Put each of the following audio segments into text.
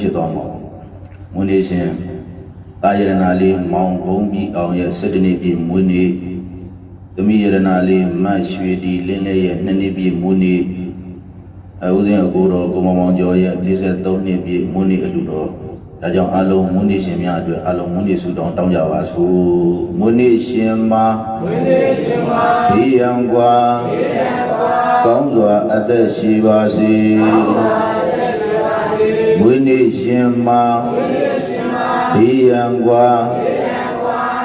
ဖြစ်သွားမှာပေါ့မွေးနေ့ရှင်တာယရနာလေးမောင်ဘုံပြီးအောင်ရဲ့၁၇နှစ်ပြည့်မွေးနေ့သမီးယရနာလေးမတ်ရွှေဒီလင်းလေးရဲ့၂နှစ်ပြည့်မွေးနေ့အဦးစင်းအကိုတော်ကိုမောင်မောင်ကျော်ရဲ့၄၃နှစ်ပြည့်မွေးနေ့အလူတော်ဒါကြောင့်အလုံးမွေးနေ့ရှင်များအတွက်အလုံးမွေးနေ့ဆုတောင်းတောင်းကြပါစို့မွေးနေ့ရှင်မှာမွေးနေ့ရှင်မှာဘေးရန်ကွာဘေးရန်ကွာကောင်းစွာအသက်ရှိပါစေကောင်းစွာ နည်းရှင်မာဒီယံကွာ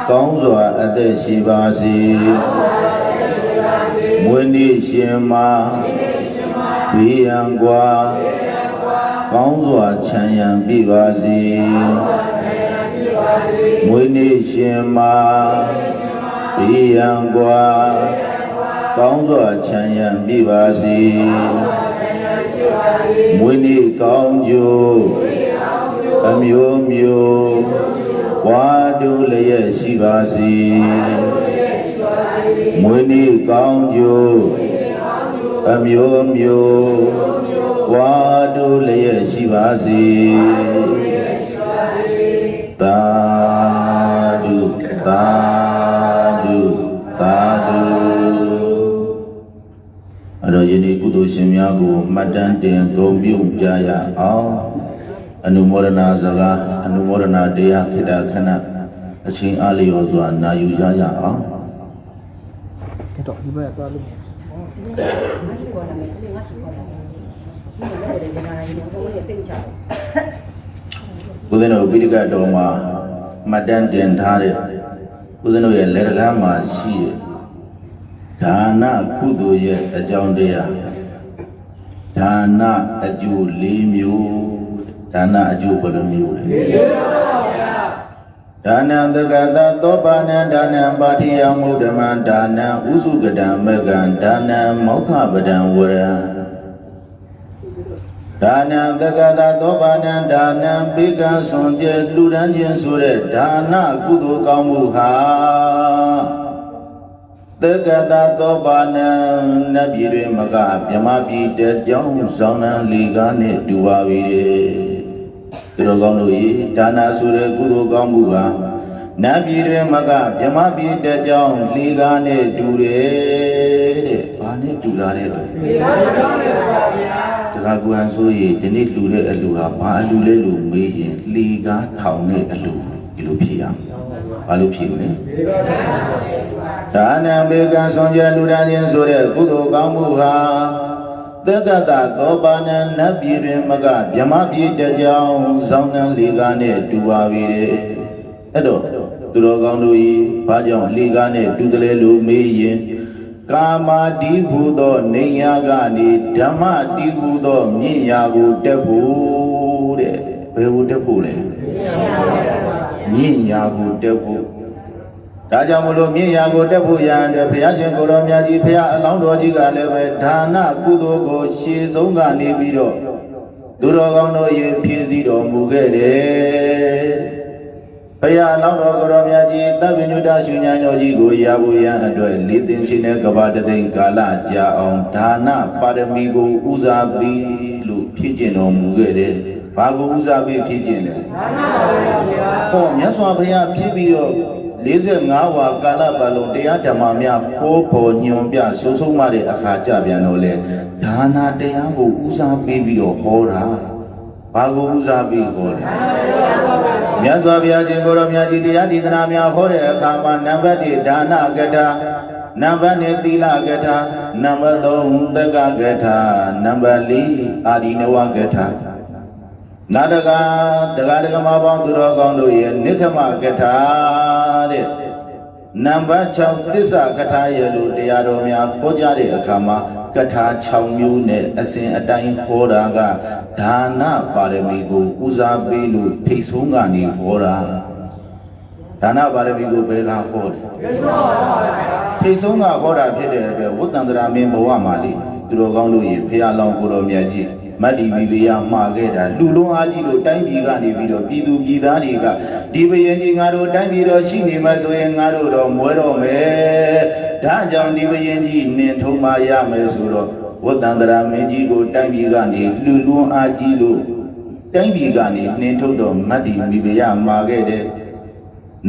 ကောင်းစွာအသက်ရှိပါစေမွေးနေ့ရှင်မာဒီယံကွာကောင်းစွာချမ်းရံပြီပါစေမွေးနေ့ရှင်မာဒီယံကွာကောင်းစွာချမ်းရံပြီပါစေ မွေးနေ့ကောင်းကျိုးအမျိုးမျိုးဝါတုလျက်ရှိပါစေမွေးနေ့ကောင်းကျိုးအမျိုးမျိုးဝါတုလျက်ရှိပါစေသာဓုသာဓုသာဓုအဲ့တော့ယနေ့ ကုသိုလ်ရှင်များကိုမှတ်တမ်းတင်ဂုဏ်ပြုကြရအောင်အနုမောဒနာစကားအနုမောဒနာတရားခိတ္တခဏအချင်းအားလျော်စွာနာယူကြရအောင် cái trọ như vậy qua luôn ငါရှိခေါ်လာမယ်အဲ့ငါရှိခေါ်လာမယ်ဒီလိုလည်းဒီနာရီတော့ဘုရားစိတ်ချတယ်ဦးဇင်းတို့ပိဋကတ်တော်မှာမှတ်တမ်းတင်ထားတဲ့ဦးဇင်းတို့ရဲ့လက်တကမ်းမှာရှိတဲ့ဒါနကုသိုလ်ရဲ့အကြောင်းတရား ဒါနအကျိုး၄မျိုးဒါနအကျိုးဘယ်လိုမျိုးလဲ၄မျိုးပါဗျာဒါနံတက္ကတသောပါဏံဒါနံပါတိယမုဒ္ဓမံဒါနံဥစုကတံမကံဒါနံမောက္ခပဒံဝရံဒါနံတက္ကတာသောဘာနံဒါနံဘေကံဆွန်ကျဲလူရန်ခြင်းဆိုတဲ့ဒါနကုသိုလ်ကောင်းမှုဟာ တက္ကတာသောဘာနံနတ်ပြည်တွင်မကမြမပြည်တကြောင်းဆောင်နံလီကားနဲ့တူပါပြီတဲ့သူတော်ကောင်းတို့ဤဒါနဆိုတဲ့ကုသိုလ်ကောင်းမှုဟာနတ်ပြည်တွင်မကမြမပြည်တကြောင်းလီကားနဲ့တူတယ်တဲ့ဘာနဲ့တူလာတဲ့လဲတခါကူဟန်ဆိုရင်ဒီနေ့လှူတဲ့အလှူဟာဘာအလှူလဲလို့မေးရင်လှီကားထောင်တဲ့အလှူဒီလိုဖြေရအောင် ဘာလို့ဖြေမလဲဒါနံဘေကံဆောင်ကြလူဒန်းခြင်းဆိုတဲ့ကုသိုလ်ကောင်းမှုဟာသက္ကတသောပါဏံနတ်ပြည်တွင်မကမြမပြည်တကြောင်ဇောင်းနှံလေကားနဲ့တူပါပြီတဲ့အဲ့တော့သူတော်ကောင်းတို့ဤဘာကြောင့်လေကားနဲ့တူတယ်လဲလို့မေးရင်ကာမာတိဟုသောနေညာကနေဓမ္မတိဟုသောမြင့်ရာကိုတက်ဖို့တဲ့ဘယ်ကိုတက်ဖို့လဲမြင့်ရာ ကိုတက်ဖို့ဒါကြောင့်မလို့မြင့်ရာကိုတက်ဖို့ရန်အတွက်ဘုရားရှင်ကိုရောမြတ်ကြီးဘုရားအလောင်းတော်ကြီးကလည်းပဲဒါနကုသိုလ်ကိုရှေးဆုံးကနေပြီးတော့သူတော်ကောင်းတို့ရေဖြည့်စည်းတော်မူခဲ့တယ်ဘုရားလောင်းတော်ကိုရောမြတ်ကြီးတပ်ပညုတရှင်ညာတော်ကြီးကိုရာဖို့ရန်အတွက်လေးသိင်ချင်းတဲ့ကဘာတသိင်ကာလကြာအောင်ဒါနပါရမီကိုဦးစားပြီးလို့ဖြည့်ကျင့်တော်မူခဲ့တယ်။ ဘာကိုဦးစားပြီးဖြည့်ကျင့်လဲ။ဒါနပါရမီပါ။ဟောမြတ်စွာဘုရားဖြည့်ပြီးတော့45ဝါကာလပတ်လုံးတရားဓမ္မများဟောပေါ်ညွန်ပြဆိုဆုံးမတဲ့အခါကြပြန်တော့လေဒါနာတရားကိုဦးစားပေးပြီးတော့ဟောတာ။ဘာကိုဦးစားပြီးဟောလဲ။မြတ်စွာဘုရားရှင်ကိုရောမြတ်ကြီးတရားဒေသနာများဟောတဲ့အခါမှာနံပါတ်1ဒါနကထာနံပါတ်2သီလကထာနံပါတ်3သက္ကကထာနံပါတ်4အာဒီနဝကထာ နာတကတက္ကဒကမပေါင်းသူတော်ကောင်းတို့ရဲ့နိခမကထာတဲ့နံပါတ်6သစ္စာကထာရဲ့လို့တရားတော်များဟောကြားတဲ့အခါမှာကထာ6မျိုးနဲ့အစဉ်အတိုင်းဟောတာကဒါနပါရမီကိုဦးစားပေးလို့ထိတ်ဆုံးကနေဟောတာဒါနပါရမီကိုဘယ်ကဟောလဲထိတ်ဆုံးကဟောတာဖြစ်တဲ့အတွက်ဝတ္တန္တရာမင်းဘဝမှာလေသူတော်ကောင်းတို့ရေဖះလောင်းကိုတော်မြတ်ကြီး မတ်ဒီဘီဘီယာမှာခဲ့တာလူလုံးအားကြီးလို့တိုင်းပြည်ကနေပြီးတော့ပြည်သူပြည်သားတွေကဒီဘယင်ကြီးငါတို့တိုင်းပြည်တော်ရှိနေမှဆိုရင်ငါတို့တော့မွဲတော့မယ်ဒါကြောင့်ဒီဘယင်ကြီးနင်ထုံမရမယ်ဆိုတော့ဝတ္တန္တရာမင်းကြီးကိုတိုင်းပြည်ကနေလူလုံးအားကြီးလို့တတိုင်းပြည်ကနေနှင်ထုတ်တော်မတ်ဒီမိဖုရားမှာခဲ့တဲ့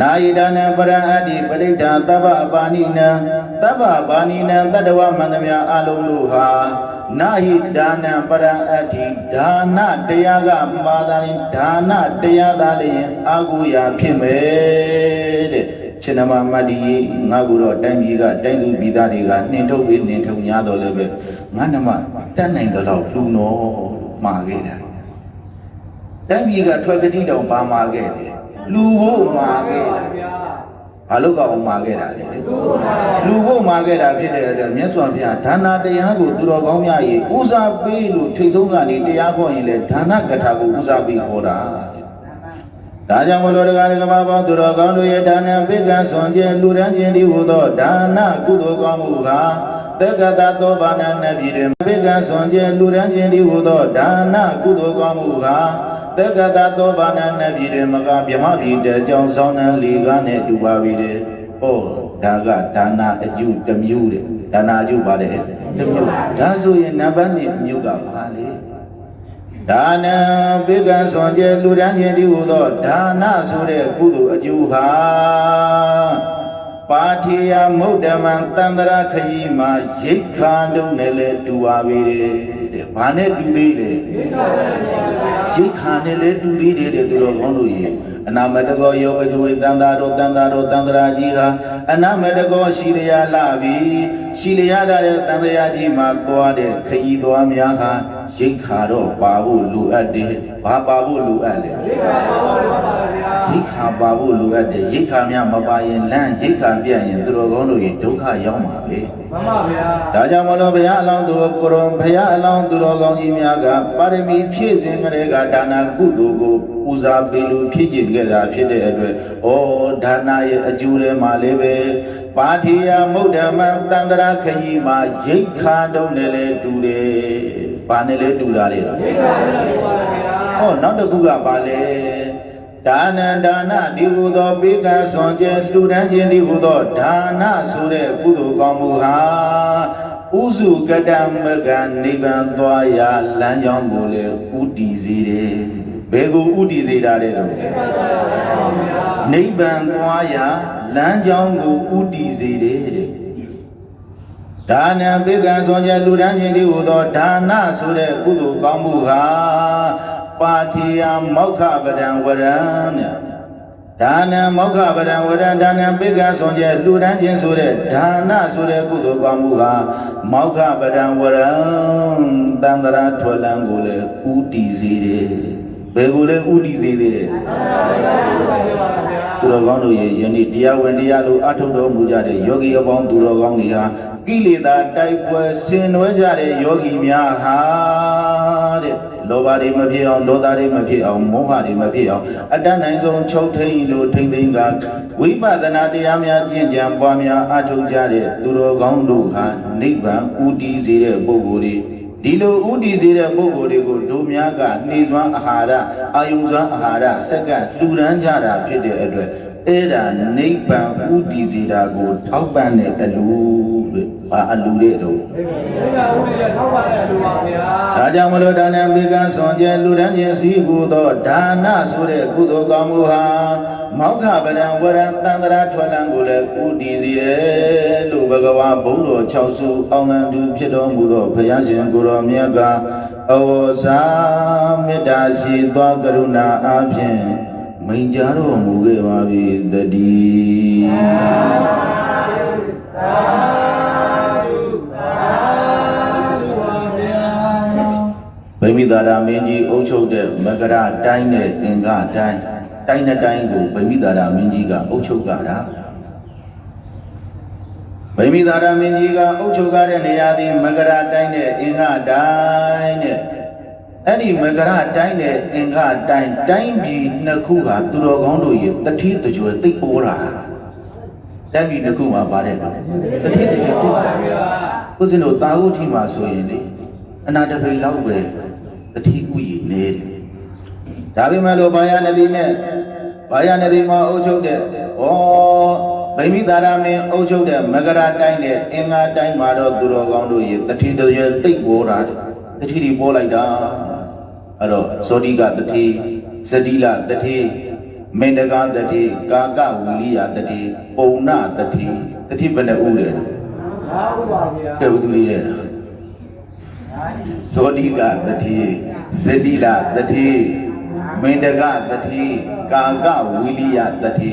နာယိဒါနံပရဟတိပရိဒ္ဓသဗ္ဗပါဏိနံသဗ္ဗပါဏိနံတတ္တဝမန္တမြအလုံးတို့ဟာ နာဟိဒါနံပရဟတိဒါနတရားကမာသာရင်ဒါနတရားသားလျင်အာဟုရာဖြစ်မယ်တဲ့ရှင်နမမတ္တိငါကိုတော့တိုင်းပြည်ကတိုင်းသူပြည်သားတွေကနှင်ထုတ်ပြီးနှင်ထုတ်냐တော့လည်းပဲငါနမတတ်နိုင်တော့လှူနော်မှာခဲ့တာတိုင်းပြည်ကထွက်ကတိတောင်ပါမာခဲ့တယ်လူဖို့မာခဲ့တယ် ဘာလို့ကောင်မာခဲ့တာလဲလူဖို့မာခဲ့တာဖြစ်တဲ့အတွက်မြတ်စွာဘုရားဒါနာတရားကိုသူတော်ကောင်းများကြီးဦးစားပေးလို့ထိတ်ဆုံးကနေတရားခေါ်ရင်လေဒါနကထာကိုဦးစားပေးခေါ်တာ ဒါကြောင့်မလို့တရားဓမ္မပေါင်းသူတော်ကောင်းတို့ရဲ့ဒါနပိကံဆွန်ခြင်းလူရန်ခြင်းဒီဟုသောဒါနကုသိုလ်ကောင်းမှုဟာတက္ကတသောဘာနာနပြည်တွင်ပိကံဆွန်ခြင်းလူရန်ခြင်းဒီဟုသောဒါနကုသိုလ်ကောင်းမှုဟာတက္ကတသောဘာနာနပြည်တွင်မကဗြဟ္မပြည်တကြောင့်ဆောင်းနှံလေကားနဲ့တူပါပြီတဲ့။ဟောဒါကဒါနာအကျုတစ်မျိုးတဲ့။ဒါနာအကျုပါတဲ့တစ်မျိုး။ဒါဆိုရင်နံပါတ်1အမျိုးကဘာလဲ။ ဒါနံပိကံဆွန်ကျဲလူရန်ခြင်းဒီဟုသောဒါနဆိုတဲ့ကုသိုလ်အကျိုးဟာပါထေယမုဒ္ဓမံတန္တရာခยีမှာရိတ်ခါတုံးနဲ့လဲတူပါပြီတဲ့။ဘာနဲ့တူသေးလဲ။ရိတ်ခါနဲ့လဲတူသေးတယ်တဲ့သူတော်ကောင်းတို့ရေအနာမတကောယောဘဇဝေတန်တာတော်တန်တာတော်တန်တရာကြီးဟာအနာမတကောရှိလျာလာပြီရှိလျာလာတဲ့တန်တရာကြီးမှာသွားတဲ့ခရီးသွားများဟာ ရိတ်ခါတော့ပါဖို့လိုအပ်တယ်ဘာပါဖို့လိုအပ်လဲရိတ်ခါပါဖို့လိုအပ်တယ်ရိတ်ခါများမပါရင်လမ်းရိတ်ခါပြတ်ရင်သူတော်ကောင်းတို့ရေဒုက္ခရောက်မှာပဲမှန်ပါဗျာဒါကြောင့်မလို့ဘုရားအလောင်းသူကိုရုံဘုရားအလောင်းသူတော်ကောင်းကြီးများကပါရမီဖြည့်စဉ်ကလေးကဒါနာကုသိုလ်ကိုပူဇာပေးလို့ဖြည့်ကျင်ခဲ့တာဖြစ်တဲ့အတွက်ဩဒါနာရဲ့အကျိုးထဲမှာလည်းပဲပါတိယမုဒ္ဓမံတန္တရာခยีမှာရိတ်ခါတုံးနဲ့လည်းတူတယ်။ ဘာနဲ့လဲတူတာလေတော့ဒီကနေ့တော့ပါဗျာဟောနောက်တစ်ခုကပါလေဒါနံဒါနဒီဟုသောပေကံဆွန်ကျဲလှူဒန်းခြင်းဒီဟုသောဒါနဆိုတဲ့ကုသိုလ်ကောင်းမှုဟာဥစုကတံမကနိဗ္ဗာန်သွားရာလမ်းကြောင်းကိုလည်းဥတည်စေတယ်ဘယ်ကိုဥတည်စေတာလဲတော့နိဗ္ဗာန်သွားရာလမ်းကြောင်းကိုဥတည်စေတယ်တဲ့ ဒါနံပေကံဆွန်ကျဲလူဒန်းခြင်းဒီဟုသောဒါနဆိုတဲ့ကုသိုလ်ကောင်းမှုဟာပါတိယမောက္ခပဒံဝရံတဲ့ဒါနံမောက္ခပဒံဝရံဒါနံပေကံဆွန်ကျဲလူဒန်းခြင်းဆိုတဲ့ဒါနဆိုတဲ့ကုသိုလ်ကောင်းမှုဟာမောက္ခပဒံဝရံတန္တရာထွလံကိုလည်းဥတည်စေတယ် ဘယ်ကိုလဲဥတည်စေသေးတယ်သူတော်ကောင်းတို့ရဲ့ယနေ့တရားဝင်တရားလိုအထုတ်တော်မူကြတဲ့ယောဂီအပေါင်းသူတော်ကောင်းတွေဟာကိလေသာတိုက်ပွဲဆင်နွှဲကြတဲ့ယောဂီများဟာတဲ့လောဘတွေမဖြစ်အောင်ဒေါသတွေမဖြစ်အောင်မောဟတွေမဖြစ်အောင်အတတ်နိုင်ဆုံးချုပ်ထိန်လို့ထိမ့်သိမ်းကဝိပဿနာတရားများကျင့်ကြံပွားများအထုတ်ကြတဲ့သူတော်ကောင်းတို့ဟာနိဗ္ဗာန်ဥတည်စေတဲ့ပုဂ္ဂိုလ်တွေ ဒီလိုဥတည်စေတဲ့ပုဂ္ဂိုလ်တွေကိုတို့များကနှေစွမ်းအာဟာရအာယုံစွမ်းအာဟာရစက္ကန့်လှူဒန်းကြတာဖြစ်တဲ့အတွက်အဲ့ဒါနိဗ္ဗာန်ဥတည်စေတာကိုထောက်ပံ့တဲ့အလူတဲ့ ဘာအလူတဲ့တော့ဒီကဦးလေးထောက်ပါတဲ့လူပါဗျာဒါကြောင့်မလို့ဒါနံဘေကံဆွန်ကျဲလူဒန်းခြင်းစီဟုသောဒါနဆိုတဲ့ကုသိုလ်ကောင်းမှုဟာမောက္ခပဒံဝရံတန္တရာထွက်လံကိုလည်းဥတည်စေတယ်လို့ဘဂဝါဘုံတော်6စုအောင်လံသူဖြစ်တော်မူသောဘုရားရှင်ကိုရောမြတ်ကအဝဇာမေတ္တာရှိသောကရုဏာအားဖြင့်မိန်ကြတော်မူခဲ့ပါပြီတည်း ဗိမိသာရမင်းကြီးအုပ်ချုပ်တဲ့မကရတိုင်းနဲ့သင်္ကတိုင်းတိုင်းနှစ်တိုင်းကိုဗိမိသာရမင်းကြီးကအုပ်ချုပ်ကြတာဗိမိသာရမင်းကြီးကအုပ်ချုပ်ကြတဲ့နေရာသည်မကရတိုင်းနဲ့အင်္ဂတိုင်းနဲ့အဲ့ဒီမကရတိုင်းနဲ့အင်္ဂတိုင်းတိုင်းပြည်နှစ်ခုဟာသူတော်ကောင်းတို့ရဲ့တတိတကြွယ်သိပ်ပေါ်တာတိုင်းပြည်နှစ်ခုမှာပါတယ်နော်တတိတကြွယ်သိပ်ပေါ်တာဥစဉ်တို့တာဟုထီမှာဆိုရင်လေအနာတပိန်လောက်ပဲ တတိဥယျနေတယ်ဒါပေမဲ့လို့ဘာယာနတိနဲ့ဘာယာနတိမှာအုပ်ချုပ်တဲ့ဩဗိမိသာရမင်းအုပ်ချုပ်တဲ့မကရတိုင်းနဲ့အင်္ဂါတိုင်းမှာတော့သူတော်ကောင်းတို့ရဲ့တတိတကြွယ်သိပ်ပေါ်တာတတိတွေပေါ်လိုက်တာအဲ့တော့ဇောတိကတတိဇတိလတတိမင်္ဒကတတိကာကဝီလိယတတိပုံနာတတိတတိဘယ်နဲ့ဥတယ်လဲငါဥပါဗျာကဲဘယ်သူလေးလဲ ဇောတိကတတိဇတိလတတိမင်္ဒကတတိကာကဝီလိယတတိ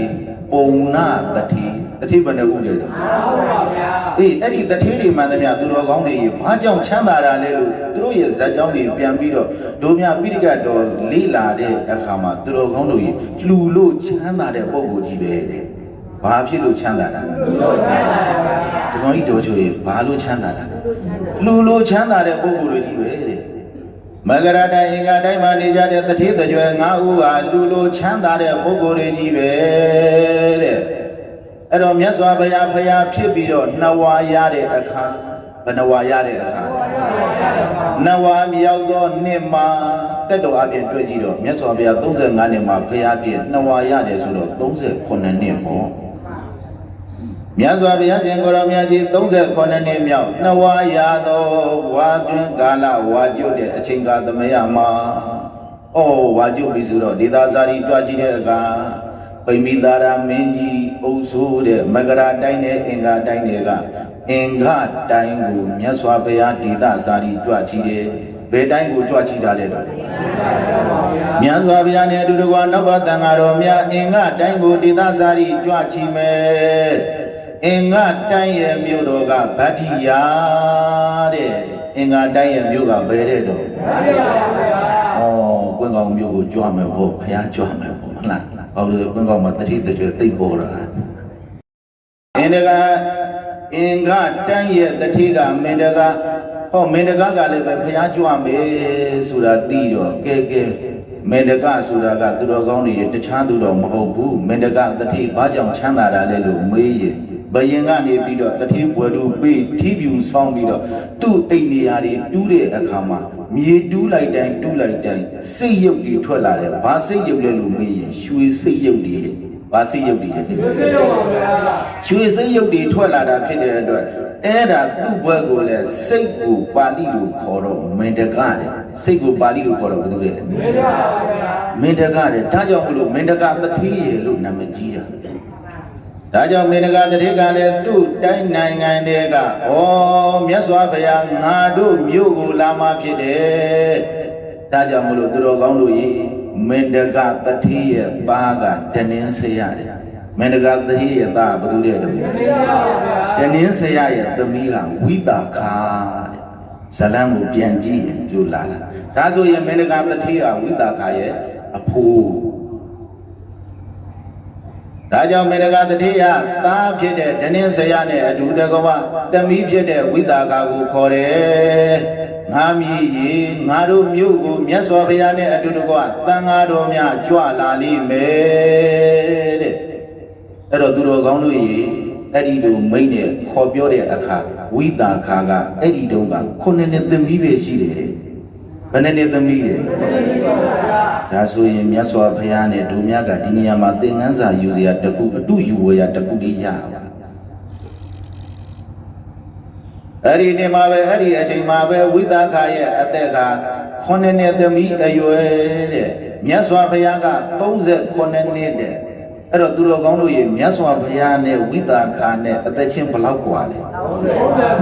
ပုံနာတတိတတိဘယ်နဲ့ဥတယ်လဲငါဥပါဗျာအေးအဲ့ဒီတထေးတွေမှန်သမျှသူတော်ကောင်းတွေဘာကြောင့်ချမ်းသာတာလဲလို့သူတို့ရဲ့ဇာတ်ကြောင်းတွေပြန်ပြီးတော့ဒုမြပိဋကတော်လေးလာတဲ့အခါမှာသူတော်ကောင်းတို့ကြီးလှူလို့ချမ်းသာတဲ့ပုံကိုကြီးပဲတဲ့ဘာဖြစ်လို့ချမ်းသာတာလဲလို့ချမ်းသာတယ်ဗျာဒီကောင်ကြီးတော်ချိုကြီးဘာလို့ချမ်းသာတာလဲတို့ချမ်းသာ လှူလို့ချမ်းသာတဲ့ပုံကိုကြီးပဲတဲ့မဂရတိုင်းအင်္ဂါတိုင်းမှာနေကြတဲ့တထေးတကြွယ်ငါးဦးဟာလှူလို့ချမ်းသာတဲ့ပုံကိုကြီးပဲတဲ့အဲ့တော့မြတ်စွာဘုရားဖရာဖြစ်ပြီးတော့နှစ်ဝါရတဲ့အခါဘယ်နှဝါရတဲ့အခါလဲနဝမြောက်သောနှစ်မှာတက်တော်အပြင်တွေ့ကြည့်တော့မြတ်စွာဘုရား35နှစ်မှာဖရာပြည့်နဝရတယ်ဆိုတော့38နှစ်ပေါ့ မြတ်စွာဘုရားရှင်ကိုရောမြတ်ကြီး38နှစ်မြောက်နဝရသောဝါတွင်ကာလဝါကျွတ်တဲ့အချိန်ကသမယမှာဩဝါကျွတ်ပြီဆိုတော့ဒေသာစာရီတွားကြည့်တဲ့အခါပိမိသာရမင်းကြီးအုပ်ဆိုးတဲ့မကရာတိုင်းနဲ့အင်္ဂါတိုင်းတွေကအင်္ဂါတိုင်းကိုမြတ်စွာဘုရားဒေသစာရီတွားကြည့်တယ်ဘယ်တိုင်းကိုကြွချီတာလဲတော့မြတ်စွာဘုရားနဲ့အတူတကွာနဗ္ဗတန်ဃာတော်များအင်္ဂတိုင်းကိုဒေသစာရီကြွချီမယ် အင်္ဂတိုင်းရဲ့မြို့တော်ကဗတ္တိယာတဲ့အင်္ဂတိုင်းရဲ့မြို့ကဘယ်တဲ့တော့ဩကွင်းကောင်မြို့ကိုကြွမယ်ပေါ့ဘုရားကြွမယ်ပေါ့ဟုတ်လားဘာလို့လဲကွင်းကောင်မှာတတိတကျွသိပ်ပေါ်တာအင်္ဒကအင်္ဂတိုင်းရဲ့တတိကမင်္ဒကဟောမင်္ဒကကလည်းပဲဘုရားကြွမယ်ဆိုတာသိတော့ကဲကဲမင်္ဒကဆိုတာကသူတော်ကောင်းတွေရဲ့တခြားသူတော်မဟုတ်ဘူးမင်္ဒကတတိဘာကြောင့်ချမ်းသာတာလဲလို့မေးရင် ဘယင်ကနေပြီးတော့တတိဘွယ်တို့ပေးထီးပြူဆောင်းပြီးတော့သူ့အိမ်နေရာတွေတူးတဲ့အခါမှာမြေတူးလိုက်တိုင်းတူးလိုက်တိုင်းစိတ်ရုပ်တွေထွက်လာတယ်ဘာစိတ်ရုပ်လဲလို့မေးရင်ရွှေစိတ်ရုပ်တွေတဲ့ဘာစိတ်ရုပ်တွေလဲဒီလိုရောပါဗျာရွှေစိတ်ရုပ်တွေထွက်လာတာဖြစ်တဲ့အတွက်အဲ့ဒါသူ့ဘွက်ကိုလည်းစိတ်ကိုပါဠိလိုခေါ်တော့မင်တကတဲ့စိတ်ကိုပါဠိလိုခေါ်တော့ဘယ်သူလဲမင်းပါဗျာမင်တကတဲ့ဒါကြောင့်မလို့မင်တကတတိရေလို့နာမည်ကြီးတာ ဒါကြောင့်မင်တကတတိကလည်းသူ့တိုင်းနိုင်ငံတွေကဩမြတ်စွာဘုရားငါတို့မြို့ကိုလာမှဖြစ်တယ်ဒါကြောင့်မလို့သူတော်ကောင်းတို့ရေမင်တကတတိရဲ့သားကတနင်းဆရာတဲ့မင်တကတတိရဲ့သားကဘယ်သူတဲ့တော့မင်းပါဗျာတနင်းဆရာရဲ့သမီးကဝိတာခာတဲ့ဇလံကိုပြန်ကြည့်ရင်ကြိုလာတာဒါဆိုရင်မေနကတတိကဝိတာခာရဲ့အဖိုး ဒါကြောင့်မေနကတတိယသားဖြစ်တဲ့တနင်းဆရာနဲ့အတူတကဝသမီးဖြစ်တဲ့ဝိတာခာကိုခေါ်တယ်ငါမြည်ရေငါတို့မြို့ကိုမြတ်စွာဘုရားနဲ့အတူတကွတန်ဃာတော်များကြွလာလိမ့်မယ်တဲ့အဲ့တော့သူတော်ကောင်းတို့ရေအဲ့ဒီလိုမိတ်နဲ့ခေါ်ပြောတဲ့အခါဝိတာခါကအဲ့ဒီတုန်းကခုနှစ်နှစ်သမီးပဲရှိတယ်တဲ့ဘ ယ်နှစ်နှစ်သမီးလဲဒါဆိုရင်မြတ်စွာဘုရားနဲ့ဒုမြတ်ကဒီနေရာမှာသင်္ကန်းစာယူစရာတစ်ခုအတုယူဝရတစ်ခုလေးရပါအဲ့ဒီနေ့မှာပဲအဲ့ဒီအချိန်မှာပဲဝိတာခါရဲ့အသက်ကခုနှစ်နှစ်သမီးအရွယ်တဲ့မြတ်စွာဘုရားက39နှစ်တဲ့ အဲ့တော့သူတော်ကောင်းတို့ရေမြတ်စွာဘုရားနဲ့ဝိတာခာနဲ့အသက်ချင်းဘယ်လောက်กว่าလဲ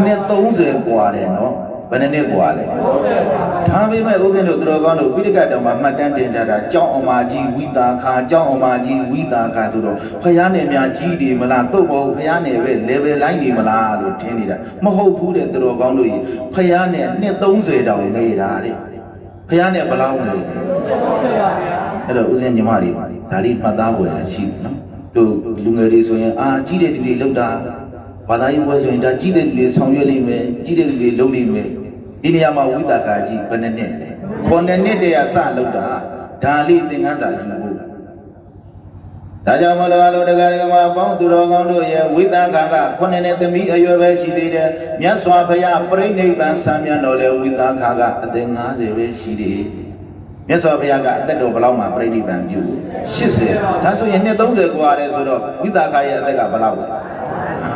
နှစ်30กว่าတယ်နော်ဘ ယ်နှစ်နှစ်กว่าလဲဒါပေမဲ့ဥစဉ်တို့သူတော်ကောင်းတို့ပိဋကတ်တော်မှာမှတ်တမ်းတင်ကြတာကြောင်းအမာကြီးဝိတာခာကြောင်းအမာကြီးဝိတာခာဆိုတော့ဘုရားနဲ့များကြီးတယ်မလားတုတ်ဖို့ဘုရားနဲ့ပဲ level လိုက်နေမလားလို့ထင်နေတာမဟုတ်ဘူးတဲ့သူတော်ကောင်းတို့ရေဘုရားနဲ့နှစ်30တောင်နေတာတဲ့ဘုရားနဲ့ဘယ်လောက်နေလဲ အဲ့တော့ဦးဇင်းညီမတွေဒါလေးမှတ်သားဖို့ရရှိတယ်နော်တို့လူငယ်တွေဆိုရင်အာကြီးတဲ့သူတွေလောက်တာဘာသာရေးပွဲဆိုရင်ဒါကြီးတဲ့သူတွေဆောင်ရွက်လိမ့်မယ်ကြီးတဲ့သူတွေလုပ်လိမ့်မယ် ဒီနေရာမှာဝိတာကာကြီးဘယ်နှစ်နှစ်လဲခုနှစ်နှစ်တည်းကစလောက်တာဒါလေးသင်္ကန်းစာယူဖို့ဒါကြောင့်မလို့အလိုတကားကမှာပေါင်းသူတော်ကောင်းတို့ရဲ့ဝိတာကာကခုနှစ်နှစ်သမီးအရွယ်ပဲရှိသေးတယ်မြတ်စွာဘုရားပြိဋိဘံဆံမြတ်တော်လေဝိတာကာကအသက်50ပဲရှိသေးတယ် မြတ်စွာဘုရားကအသက်တော်ဘယ်လောက်မှပြိဋိဘံပြု80ဒါဆိုရင်နှစ်30กว่าတယ်ဆိုတော့ဝိသခာရဲ့အသက်ကဘယ်လောက်လဲ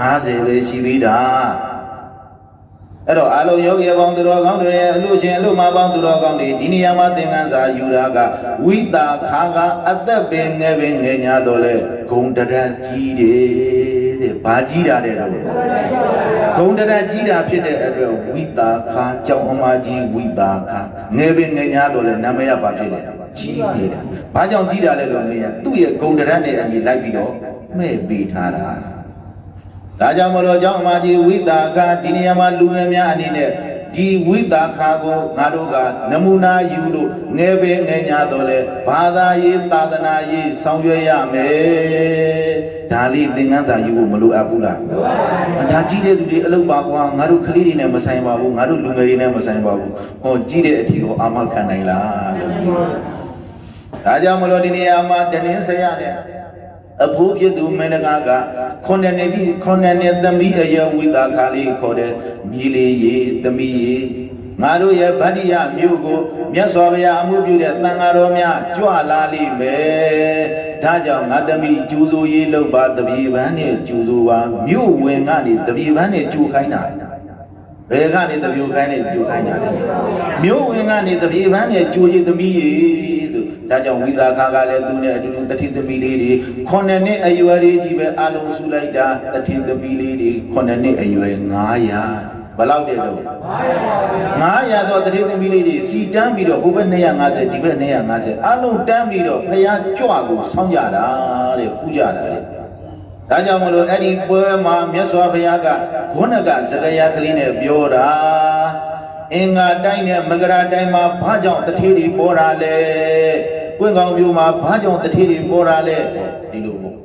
50ပဲရှိသေးတာ အဲ့တော့အလုံးယောဂီအပေါင်းသူတော်ကောင်းတွေရဲ့အလို့ရှင်အလို့မပေါင်းသူတော်ကောင်းတွေဒီနေရာမှာသင်္ကန်းစာယူတာကဝိတာခါကအသက်ပင်ငယ်ပင်ငယ်ညာတော့လဲဂုံတရကြီးတယ်တဲ့ဘာကြီးတာတဲ့တော့ဂုံတရကြီးတာဖြစ်တဲ့အတွက်ဝိတာခါကြောင့်အမကြီးဝိတာခါငယ်ပင်ငယ်ညာတော့လဲနာမည်ကဘာဖြစ်လဲကြီးနေတာဘာကြောင့်ကြီးတာလဲလို့မေးရင်သူ့ရဲ့ဂုံတရနဲ့အညီလိုက်ပြီးတော့မဲ့ပေးထားတာ ဒါကြောင့်မလို့เจ้าအမကြီးဝိတာခာဒီနေရာမှာလူငယ်များအနေနဲ့ဒီဝိတာခာကိုငါတို့ကနမူနာယူလို့ငယ်ပင်ငယ်ညာတော့လဲဘာသာရေးသာသနာရေးဆောင်ရွက်ရမယ်ဒါလေးသင်္ကန်းစာယူဖို့မလိုအပ်ဘူးလားဒါကြီးတဲ့သူတွေအလုပ်ပါကွာငါတို့ကလေးတွေနဲ့မဆိုင်ပါဘူးငါတို့လူငယ်တွေနဲ့မဆိုင်ပါဘူးဟောကြီးတဲ့အထီကိုအာမခံနိုင်လားလို့ဒါကြောင့်မလို့ဒီနေရာမှာတနင်းဆရာနဲ့ အဖိုးဖြစ်သူမင်းတကားကခုနှစ်နှစ်ဒီခုနှစ်နှစ်သမီးအယဝိတာခါလေးခေါ်တဲ့မြည်လေးရေသမီးရေငါတို့ရဲ့ဗတ္တိယမြို့ကိုမြတ်စွာဘုရားအမှုပြုတဲ့တန်ဃာတော်များကြွလာလိမ့်မယ်ဒါကြောင့်ငါသမီးကျူးစိုးရေးလုပ်ပါတပြေပန်းနဲ့ကျူးစိုးပါမြို့ဝင်ကနေတပြေပန်းနဲ့ကျူခိုင်းတာဘယ်ကနေတပြေခိုင်းနဲ့ကျူခိုင်းတာလဲမြို့ဝင်ကနေတပြေပန်းနဲ့ကျူကြီးသမီးရေသူ ဒါကြောင့်ဝိသာခါကလည်းသူနဲ့အတူတူတတိသမီးလေးတွေခုနှစ်နှစ်အရွယ်လေးကြီးပဲအလုံးစုလိုက်တာတတိသမီးလေးတွေခုနှစ်နှစ်အရွယ်900ဘယ်လောက်တဲ့တော့900တော့တတိသမီးလေးတွေစီတန်းပြီးတော့ဟိုဘက်250ဒီဘက်250အလုံးတန်းပြီးတော့ဖျားကြွကိုဆောင်းကြတာတဲ့ပူကြတာတဲ့ဒါကြောင့်မလို့အဲ့ဒီပွဲမှာမြတ်စွာဘုရားကခုနကစကရကလေးနဲ့ပြောတာအင်္ဂါတိုင်းနဲ့မကရာတိုင်းမှာဘာကြောင့်တထေးတွေပေါ်တာလဲ ကွင့်ကောင်မျိုးမှာဘာကြောင့်တထေးတွေပေါ်တာလဲဒီလိုပေါ့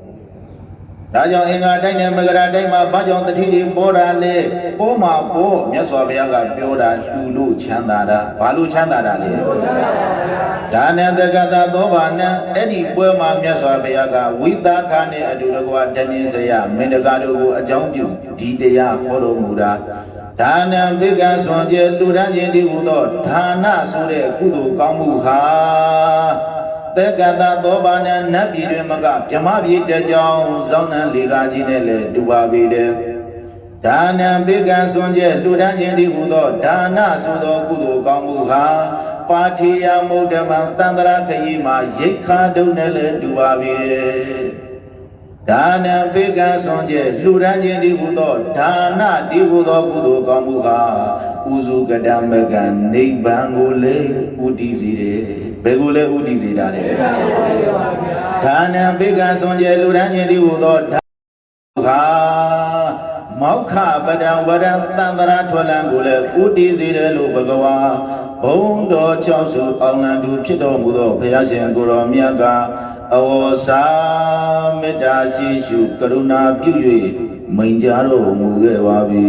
ဒါကြောင့်အင်္ဂါတိုင်းနဲ့မကရာတိုင်းမှာဘာကြောင့်တထေးတွေပေါ်တာလဲပေါ်မှာပေါ်မြတ်စွာဘုရားကပြောတာလူလို့ချမ်းသာတာဘာလို့ချမ်းသာတာလဲဒါနတကတသောဘာနံအဲ့ဒီပွဲမှာမြတ်စွာဘုရားကဝိသခာနဲ့အတူတကွာတဏင်းစရမင်းတကာတို့ကိုအကြောင်းပြုဒီတရားဟောတော်မူတာဒါနံဘိကံဆွန်ကျဲလူဒန်းခြင်းဒီဟူသောဒါနဆိုတဲ့ကုသိုလ်ကောင်းမှုဟာ တက္ကတသောဘာနံနတ်ပြည်တွင်မကဗြဟ္မပြည်တကြောင်ဇောင်းနံလေကာကြီးနဲ့လည်းတူပါပေတယ်ဒါနံဘိကံဆွန်ကျဲလူဒန်းခြင်းဒီဟူသောဒါနဆိုသောကုသိုလ်ကောင်းမှုဟာပါထေယမုဒ္ဓမံတန္တရာခရီမှာရိတ်ခါဒုံနဲ့လည်းတူပါပေတယ်ဒါနံပေကံဆွန်ကျဲလှူဒန်းခြင်းဒီဟုသောဒါနဒီဟုသောကုသိုလ်ကောင်းမှုဟာဥစုကတမကံနိဗ္ဗာန်ကိုလည်းဥတည်စေတယ် ဘယ်ကိုလည်းဥတည်စေတာလဲဒါနံပေကံဆွန်ကျဲလှူဒန်းခြင်းဒီဟုသောဒါဟာမောက္ခပဒံဝရံတန္တရာထွလံကိုလည်းဥတည်စေတယ်လို့ဘဂဝါဘုံတော်၆စုအောင်လံသူဖြစ်တော်မူသောဘုရားရှင်ကိုယ်တော်မြတ်ကအဝေါ်စာမေတ္တာရှိရှုကရုဏာပြု၍မိန်ကြားတော်မူခဲ့ပါပြီ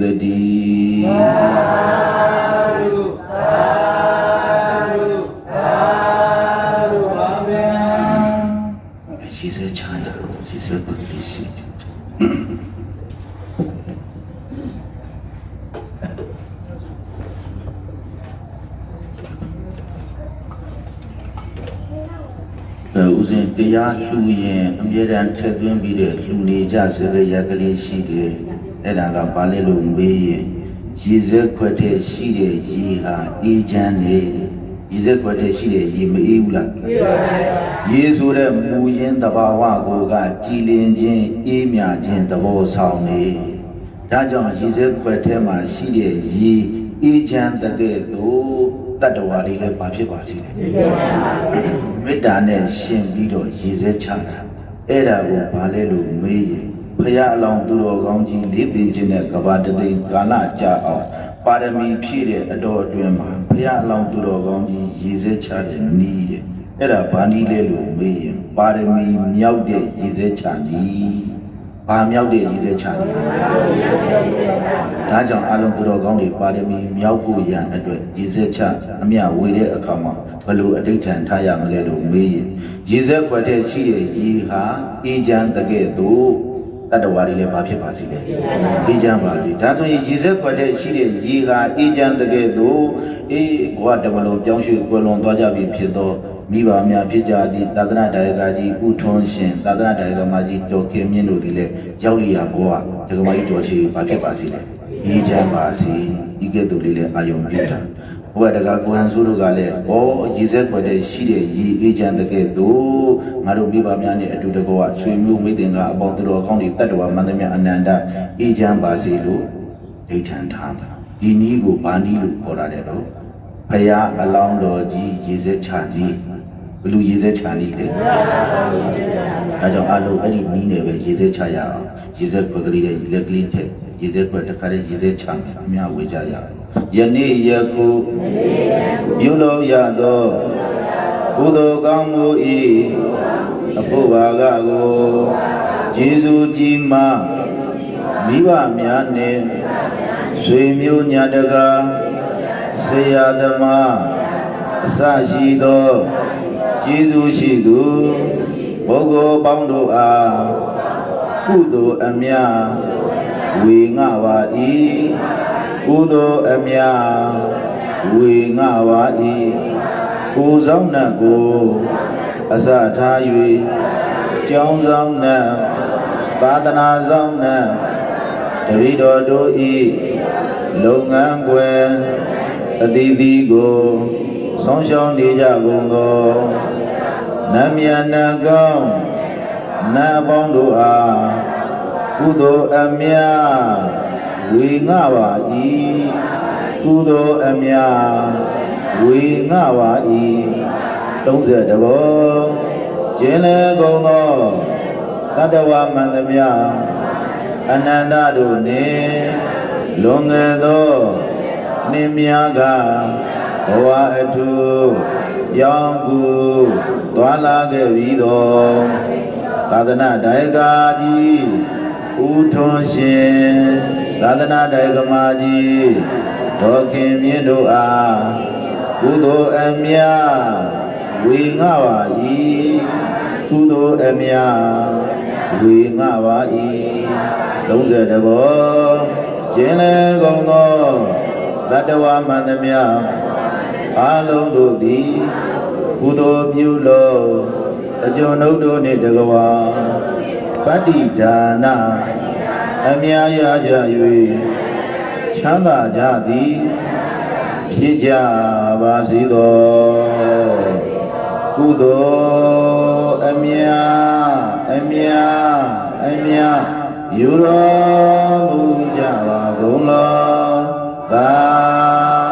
တည်းရှိစေချာရရှိစေပုလိရှိအဲဦးဇင်း တရားလှူရင်အမြဲတမ်းထည့်သွင်းပြီးတဲ့လှူနေကြစကရကလေးရှိတယ်အဲ့ဒါကဘာလဲလို့မေးရင်ရေစက်ခွက်တဲ့ရှိတဲ့ရေဟာအေးချမ်းနေရေစက်ခွက်တဲ့ရှိတဲ့ရေမအေးဘူးလားရေဆိုတဲ့မူရင်းတဘာဝကိုကကြည်လင်ခြင်းအေးမြခြင်းသဘောဆောင်နေဒါကြောင့်ရေစက်ခွက်ထဲမှာရှိတဲ့ရေအေးချမ်းတဲ့ကဲ့သို့ တတ္တဝါလေးလည်းဘာဖြစ်ပါစေလဲမေတ္တာနဲ့ရှင်ပြီးတော့ရည်စဲချတာအဲ့ဒါကိုဘာလဲလို့မေးရင်ဖရာအလောင်းသူတော်ကောင်းကြီးလေးသိခြင်းနဲ့ကဘာတသိန်းကာလကြာအောင်ပါရမီဖြည့်တဲ့အတော်အတွင်းမှာဖရာအလောင်းသူတော်ကောင်းကြီးရည်စဲချတဲ့နီးတဲ့အဲ့ဒါဘာနီးလဲလို့မေးရင်ပါရမီမြောက်တဲ့ရည်စဲချနီး ဘာမြောက်တဲ့ရည်စဲချနီးလဲဒါကြောင့်အလုံးသူတော်ကောင်းတွေပါရမီမြောက်ဖို့ရန်အတွက်ရည်စဲချအမြဝေတဲ့အခါမှာဘယ်လိုအဋိဋ္ဌံထားရမလဲလို့မေးရင်ရည်စဲခွက်တဲ့ရှိတဲ့ရေဟာအေးချမ်းတကဲ့သို့တတ္တဝါတွေလည်းဘာဖြစ်ပါစီလဲအေးချမ်းပါစီဒါဆိုရင်ရည်စဲခွက်တဲ့ရှိတဲ့ရေဟာအေးချမ်းတကဲ့သို့အေးဘဝတမလုံးပြောင်းရွှေ့ကွယ်လွန်သွားကြပြီဖြစ်သော မိဘများဖြစ်ကြသည့်သာသနာဒါယကကြီးဥထွန်းရှင်သာသနာဒါယကမကြီးတော်ခင်မြင့်တို့သည်လည်းရောက်လျာဘဝဒကမကြီးတော်ချီဘာဖြစ်ပါစီလဲအေးချမ်းပါစေဒီကဲ့သို့လေးလည်းအာယုံပြုတာဘုရားတကာကိုဟန်ဆိုးတို့ကလည်းဩရေစက်ခွက်တဲ့ရှိတဲ့ရေအေးချမ်းတဲ့ကဲ့သို့ငါတို့မိဘများနဲ့အတူတကောဆွေမျိုးမိသင်္ကာအပေါင်းသူတော်ကောင်းတွေတတ္တဝါမန္တမြအနန္တအေးချမ်းပါစေလို့ဒိဋ္ဌံထားမှာဒီနည်းကိုဘာနည်းလို့ခေါ်ရတယ်တော့ဘုရားအလောင်းတော်ကြီးရေစက်ချနည်း ဘလူရေစက်ချနည်းလေဒါကြောင့်အလုံးအဲ့ဒီနီးနေပဲရေစက်ချရအောင်ရေစက်ခွက်ကလေးနဲ့လက်ကလေးထက်ရေစက်ခွက်တစ်ခါတည်းရေစက်ချမယ်အများဝေကြရအောင်ယနေ့ယခုပြုလို့ရသောကုသိုလ်ကောင်းမှုဤအဖို့ဘာကကိုကျေးဇူးကြီးမှမိဘများနှင့်ဆွေမျိုးညာတကာဆရာသမားအစရှိသော ကျေးဇူးရှိသူပုဂ္ဂိုလ်ပေါင်းတို့အားကုသိုလ်အမြဝေငှပါ၏ကုသိုလ်အမြဝေငှပါ၏ကိုယ်ဆောင်နှင့်ကိုအစထား၍ကြောင်းဆောင်နှင့်သာသနာဆောင်နှင့်တပိတော်တို့၏လုပ်ငန်းကွယ်အသီးသီးကိုဆုံးရှုံးနေကြကုန်သော နမြတ်နကောင်းနတ်အပေါင်းတို့အားကုသိုလ်အမြဝေငှပါ၏ကုသိုလ်အမြဝေငှပါ၏30ဘောကျင်းလေကုန်သောတတ္တဝမန္တမြအနန္တတို့နှင့်လွန်ငယ်သောနှင်းများကဘဝအထု ပြောင်းကူသွာလာခဲ့ပြီးသောသာသနာတိုင်ကာကြီးဦးထွန်းရှင်သာသနာတိုင်ကမာကြီးဒေါခင်မြင့်တို့အားကုသိုလ်အမြဝေငှပါ၏ကုသိုလ်အမြဝေငှပါ၏30ဘောကျင်းလေကုန်သောတတ္တဝမန္တမြ အာလုံးတို့သည်ကုသိုလ်ပြုလို့အကျွန်ုပ်တို့နှင့်တကဝါပတ္တိဒါနအမြာရကြ၍ချမ်းသာကြသည်ဖြစ်ကြပါစေသောကုသိုလ်အမြာအမြာအမြာယူတော်မူကြပါကုန်လောသာဓု